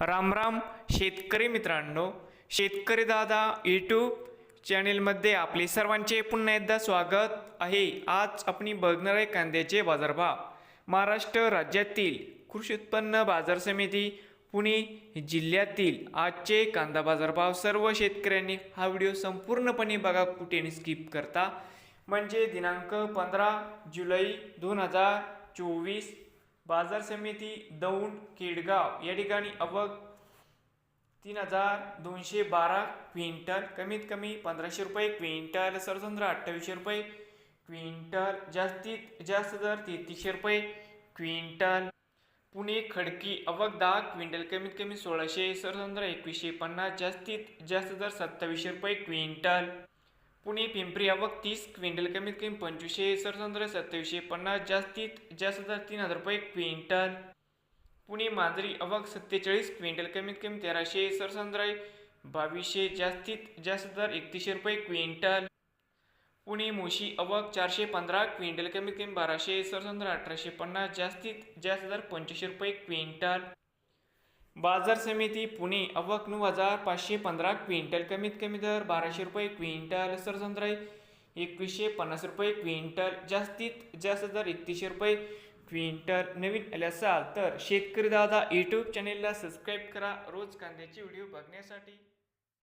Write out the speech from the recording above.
रामराम शेतकरी मित्रांनो. शेतकरी दादा यूट्यूब चॅनेलमध्ये आपले सर्वांचे पुन्हा एकदा स्वागत आहे. आज आपण बघणार आहे कांद्याचे बाजारभाव. महाराष्ट्र राज्यातील कृषी उत्पन्न बाजार समिती पुणे जिल्ह्यातील आजचे कांदा बाजारभाव सर्व शेतकऱ्यांनी हा व्हिडिओ संपूर्णपणे बघा कुठे स्किप करता. म्हणजे दिनांक पंधरा जुलै दोन हजार चोवीस बाजार समिती दौंड केडगाव या ठिकाणी अवघ तीन हजार दोनशे बारा क्विंटल कमीत कमी पंधराशे रुपये क्विंटल सरसंद्र अठ्ठावीसशे रुपये क्विंटल जास्तीत जास्त दर तेहतीसशे रुपये क्विंटल. पुणे खडकी अवघ दहा क्विंटल कमीत कमी सोळाशे सरसंद्र एकवीसशे पन्नास जास्तीत जास्त दर सत्तावीसशे रुपये क्विंटल. पुणे पिंपरी अवक तीस क्विंटल कमीत कमी पंचवीसशे सरसंद्र सत्तावीसशे पन्नास जास्तीत जास्त दर तीन हजार रुपये क्विंटल. पुणे मांजरी अवक सत्तेचाळीस क्विंटल कमीत कमी तेराशे सरसंद्र बावीसशे जास्तीत जास्त दर एकतीसशे रुपये क्विंटल. पुणे मोशी अवक चारशे पंधरा क्विंटल कमीत कमी बाराशे सरसंद्र अठराशे पन्नास जास्तीत जास्त दर पंचवीसशे रुपये क्विंटल. बाजार समिती पुणे अवक नऊ हजार पाचशे पंधरा क्विंटल कमीत कमी दर बाराशे रुपये क्विंटल सरसंद्र एकवीसशे पन्नास रुपये क्विंटल जास्तीत जास्त दर एकतीसशे रुपये क्विंटल नवीन आले असाल तर शेतकरी दादा यूट्यूब चॅनेलला सबस्क्राईब करा. रोज कांद्याचे व्हिडिओ बघण्यासाठी.